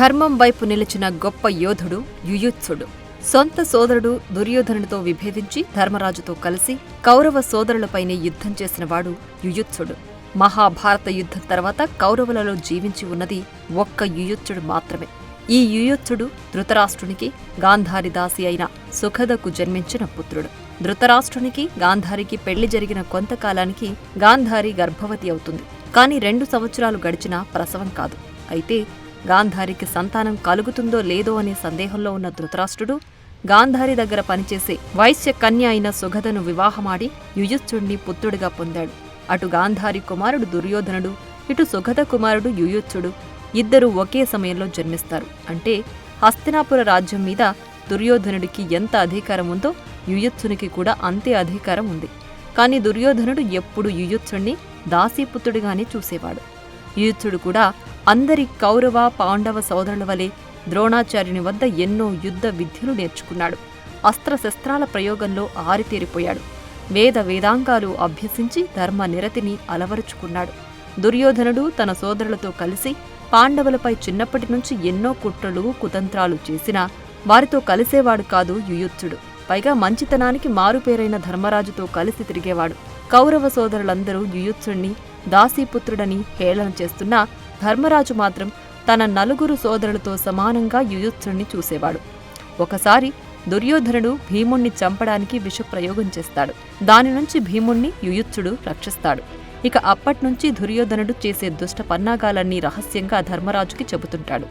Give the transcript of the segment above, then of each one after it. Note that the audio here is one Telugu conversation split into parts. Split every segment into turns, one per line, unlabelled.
ధర్మం వైపు నిలిచిన గొప్ప యోధుడు యుయుత్సుడు. సొంత సోదరుడు దుర్యోధనుడితో విభేదించి ధర్మరాజుతో కలిసి కౌరవ సోదరులపైనే యుద్ధం చేసినవాడు యుయుత్సుడు. మహాభారత యుద్ధం తర్వాత కౌరవులలో జీవించి ఉన్నది ఒక్క యుయుత్సుడు మాత్రమే. ఈ యుయుత్సుడు ధృతరాష్ట్రునికి గాంధారి దాసి అయిన సుఖదకు జన్మించిన పుత్రుడు. ధృతరాష్ట్రునికి గాంధారికి పెళ్ళి జరిగిన కొంతకాలానికి గాంధారి గర్భవతి అవుతుంది. కాని రెండు సంవత్సరాలు గడిచినా ప్రసవం కాదు. అయితే గాంధారికి సంతానం కలుగుతుందో లేదో అనే సందేహంలో ఉన్న ధృతరాష్ట్రుడు గాంధారి దగ్గర పనిచేసే వైశ్య కన్య అయిన సుగధను వివాహమాడి యుయుత్సుడిని పుత్రుడిగా పొందాడు. అటు గాంధారి కుమారుడు దుర్యోధనుడు ఇటు సుగధ కుమారుడు యుయుత్సుడు ఇద్దరూ ఒకే సమయంలో జన్మిస్తారు. అంటే హస్తినాపుర రాజ్యం మీద దుర్యోధనుడికి ఎంత అధికారం ఉందో యుయుత్సునికి కూడా అంతే అధికారం ఉంది. కాని దుర్యోధనుడు ఎప్పుడు యుయుత్సుణ్ణి దాసీపుత్రుడిగానే చూసేవాడు. యుయుత్సుడు కూడా అందరి కౌరవ పాండవ సోదరుల వలె ద్రోణాచార్యుని వద్ద ఎన్నో యుద్ధ విద్యలు నేర్చుకున్నాడు. అస్త్రశస్త్రాల ప్రయోగంలో ఆరితేరిపోయాడు. వేద వేదాంగాలు అభ్యసించి ధర్మ నిరతిని అలవరుచుకున్నాడు. దుర్యోధనుడు తన సోదరులతో కలిసి పాండవులపై చిన్నప్పటి నుంచి ఎన్నో కుట్రలు కుతంత్రాలు చేసినా వారితో కలిసేవాడు కాదు యుయుత్సుడు. పైగా మంచితనానికి మారుపేరైన ధర్మరాజుతో కలిసి తిరిగేవాడు. కౌరవ సోదరులందరూ యుయుత్సుణ్ణి దాసీపుత్రుడని హేళన చేస్తున్నా ధర్మరాజు మాత్రం తన నలుగురు సోదరులతో సమానంగా యుయుత్సుణ్ణి చూసేవాడు. ఒకసారి దుర్యోధనుడు భీముణ్ణి చంపడానికి విషప్రయోగం చేస్తాడు. దాని నుంచి భీముణ్ణి యుయుత్సుడు రక్షిస్తాడు. ఇక అప్పట్నుంచి దుర్యోధనుడు చేసే దుష్ట పన్నాగాలన్నీ రహస్యంగా ధర్మరాజుకి చెబుతుంటాడు.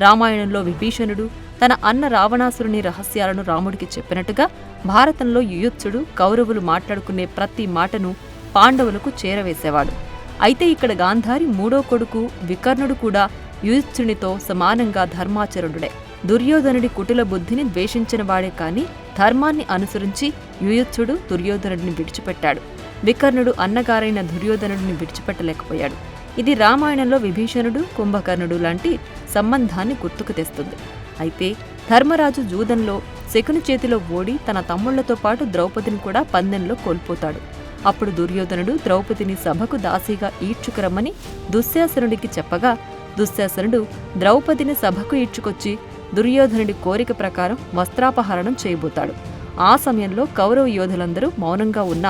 రామాయణంలో విభీషణుడు తన అన్న రావణాసురుని రహస్యాలను రాముడికి చెప్పినట్టుగా భారతంలో యుయుత్సుడు కౌరవులు మాట్లాడుకునే ప్రతి మాటను పాండవులకు చేరవేసేవాడు. అయితే ఇక్కడ గాంధారి మూడో కొడుకు వికర్ణుడు కూడా యుధిష్ఠునితో సమానంగా ధర్మాచరుడుడే దుర్యోధనుడి కుటిల బుద్ధిని ద్వేషించిన వాడే కాని ధర్మాన్ని అనుసరించి యుయుత్సుడు దుర్యోధనుడిని విడిచిపెట్టాడు. వికర్ణుడు అన్నగారైన దుర్యోధనుడిని విడిచిపెట్టలేకపోయాడు. ఇది రామాయణంలో విభీషణుడు కుంభకర్ణుడు లాంటి సంబంధాన్ని గుర్తుకు తెస్తుంది. అయితే ధర్మరాజు జూదంలో శకుని చేతిలో ఓడి తన తమ్ముళ్ళతో పాటు ద్రౌపదిని కూడా పందెంలో కోల్పోతాడు. అప్పుడు దుర్యోధనుడు ద్రౌపదిని సభకు దాసిగా ఈడ్చుకురమ్మని దుశ్శాసనుడికి చెప్పగా దుశ్శాసనుడు ద్రౌపదిని సభకు ఈడ్చుకొచ్చి దుర్యోధనుడి కోరిక ప్రకారం వస్త్రాపహరణం చేయబోతాడు. ఆ సమయంలో కౌరవ యోధులందరూ మౌనంగా ఉన్న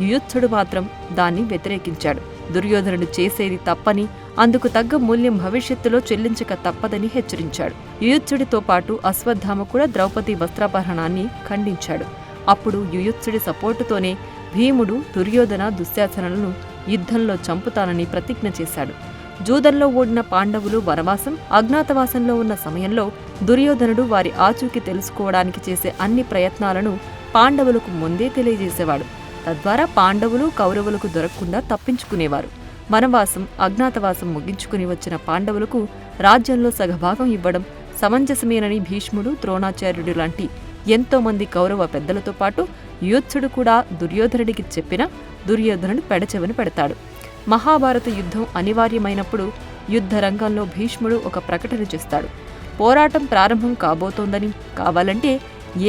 యుయుత్సుడు మాత్రం దాన్ని వ్యతిరేకించాడు. దుర్యోధనుడు చేసేది తప్పని అందుకు తగ్గ మూల్యం భవిష్యత్తులో చెల్లించక తప్పదని హెచ్చరించాడు. యుయుత్సుడితో పాటు అశ్వత్థామ కూడా ద్రౌపది వస్త్రాపహరణాన్ని ఖండించాడు. అప్పుడు యుయుత్సుడి సపోర్టుతోనే భీముడు దుర్యోధన దుశ్శాసనలను యుద్ధంలో చంపుతానని ప్రతిజ్ఞ చేశాడు. జూదంలో ఓడిన పాండవులు వనవాసం అజ్ఞాతవాసంలో ఉన్న సమయంలో దుర్యోధనుడు వారి ఆచూకీ తెలుసుకోవడానికి చేసే అన్ని ప్రయత్నాలను పాండవులకు ముందే తెలియజేసేవాడు. తద్వారా పాండవులు కౌరవులకు దొరకకుండా తప్పించుకునేవారు. వనవాసం అజ్ఞాతవాసం ముగించుకుని వచ్చిన పాండవులకు రాజ్యంలో సగభాగం ఇవ్వడం సమంజసమేనని భీష్ముడు ద్రోణాచార్యుడు లాంటి ఎంతోమంది కౌరవ పెద్దలతో పాటు యోత్సుడు కూడా దుర్యోధనుడికి చెప్పిన దుర్యోధనుడు పెడచెవని పెడతాడు. మహాభారత యుద్ధం అనివార్యమైనప్పుడు యుద్ధ రంగంలో భీష్ముడు ఒక ప్రకటన చేస్తాడు. పోరాటం ప్రారంభం కాబోతోందని కావాలంటే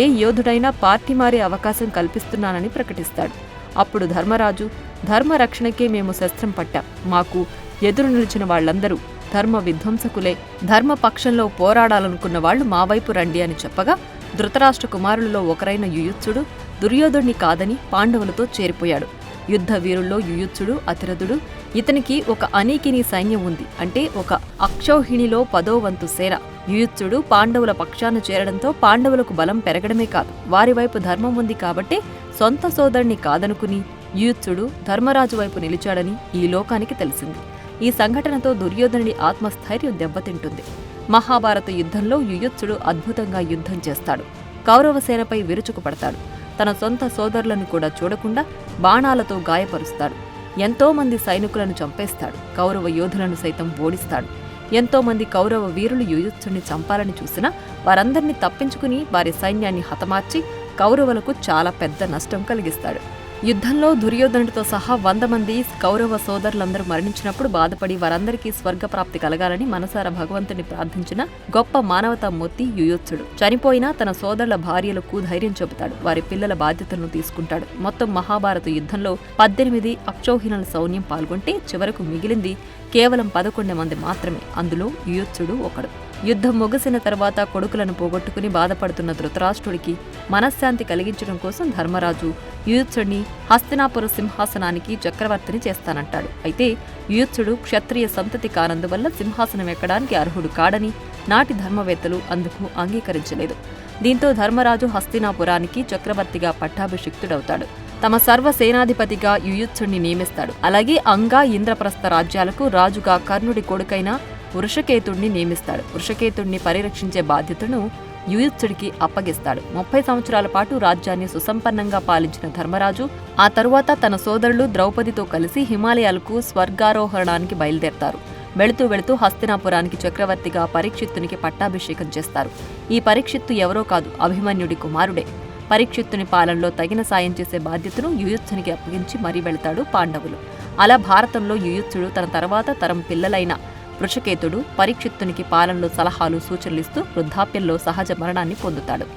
ఏ యోధుడైనా పార్టీ మారే అవకాశం కల్పిస్తున్నానని ప్రకటిస్తాడు. అప్పుడు ధర్మరాజు ధర్మ రక్షణకే మేము శస్త్రం పట్టాం. మాకు ఎదురు నిలిచిన వాళ్ళందరూ ధర్మ విధ్వంసకులే ధర్మ పక్షంలో పోరాడాలనుకున్న వాళ్ళు మా వైపు రండి అని చెప్పగా ధృతరాష్ట్ర కుమారులలో ఒకరైన యుయుత్సుడు దుర్యోధుడిని కాదని పాండవులతో చేరిపోయాడు. యుద్ధ వీరుల్లో యుయుత్సుడు అతిరథుడు. ఇతనికి ఒక అనీకిని సైన్యం ఉంది. అంటే ఒక అక్షౌహిణిలో పదోవంతు సేన. యుయుత్సుడు పాండవుల పక్షాన చేరడంతో పాండవులకు బలం పెరగడమే కాదు. వారి వైపు ధర్మం ఉంది కాబట్టే సొంత సోదరుని కాదనుకుని యుయుత్సుడు ధర్మరాజు వైపు నిలిచాడని ఈ లోకానికి తెలిసింది. ఈ సంఘటనతో దుర్యోధనుడి ఆత్మస్థైర్యం దెబ్బతింటుంది. మహాభారత యుద్ధంలో యుయుత్సుడు అద్భుతంగా యుద్ధం చేస్తాడు. కౌరవ సేనపై విరుచుకుపడతాడు. తన సొంత సోదరులను కూడా చూడకుండా బాణాలతో గాయపరుస్తాడు. ఎంతో మంది సైనికులను చంపేస్తాడు. కౌరవ యోధులను సైతం ఓడిస్తాడు. ఎంతో మంది కౌరవ వీరులు యుయుత్సుని చంపాలని చూసినా వారందరినీ తప్పించుకుని వారి సైన్యాన్ని హతమార్చి కౌరవులకు చాలా పెద్ద నష్టం కలిగిస్తాడు. యుద్ధంలో దుర్యోధనుడితో సహా వంద మంది కౌరవ సోదరులందరూ మరణించినప్పుడు బాధపడి వారందరికీ స్వర్గప్రాప్తి కలగాలని మనసారా భగవంతుని ప్రార్థించిన గొప్ప మానవతా మూర్తి యుయోత్సుడు. చనిపోయినా తన సోదరుల భార్యలకు ధైర్యం చెబుతాడు. వారి పిల్లల బాధ్యతలను తీసుకుంటాడు. మొత్తం మహాభారత యుద్ధంలో పద్దెనిమిది అక్షౌహిణుల సౌన్యం పాల్గొంటే చివరకు మిగిలింది కేవలం పదకొండు మంది మాత్రమే. అందులో యుయోత్సుడు ఒకడు. యుద్ధం ముగిసిన తర్వాత కొడుకులను పోగొట్టుకుని బాధపడుతున్న ధృతరాష్ట్రుడికి మనశ్శాంతి కలిగించడం కోసం ధర్మరాజు యుయుత్సుడిని హస్తినాపుర సింహాసనానికి చక్రవర్తిని చేస్తానంటాడు. అయితే యుయుత్సుడు క్షత్రియ సంతతి కానందువల్ల సింహాసనం ఎక్కడానికి అర్హుడు కాడని నాటి ధర్మవేత్తలు అందుకు అంగీకరించలేదు. దీంతో ధర్మరాజు హస్తినాపురానికి చక్రవర్తిగా పట్టాభిషిక్తుడవుతాడు. తమ సర్వ సేనాధిపతిగా యుయుత్సుడిని నియమిస్తాడు. అలాగే అంగా ఇంద్రప్రస్థ రాజ్యాలకు రాజుగా కర్ణుడి కొడుకైన వృషకేతుడిని నియమిస్తాడు. వృషకేతుడిని పరిరక్షించే బాధ్యతను యుయుత్సుడికి అప్పగిస్తాడు. ముప్పై సంవత్సరాల పాటు రాజ్యాన్ని సుసంపన్నంగా పాలించిన ధర్మరాజు ఆ తరువాత తన సోదరులు ద్రౌపదితో కలిసి హిమాలయాలకు స్వర్గారోహణానికి బయలుదేరతారు. వెళుతూ వెళుతూ హస్తినాపురానికి చక్రవర్తిగా పరీక్షిత్తునికి పట్టాభిషేకం చేస్తారు. ఈ పరీక్షిత్తు ఎవరో కాదు అభిమన్యుడి కుమారుడే. పరీక్షిత్తుని పాలనలో తగిన సాయం చేసే బాధ్యతను యుయుత్సునికి అప్పగించి మరీ వెళతాడు పాండవులు. అలా భారతంలో యుయుత్సుడు తన తర్వాత తరం పిల్లలైన వృషకేతుడు పరీక్షిత్తునికి పాలనలో సలహాలు సూచనలు ఇస్తూ వృద్ధాప్యంలో సహజ మరణాన్ని పొందుతాడు.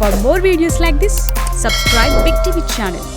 For more videos like this subscribe Big TV channel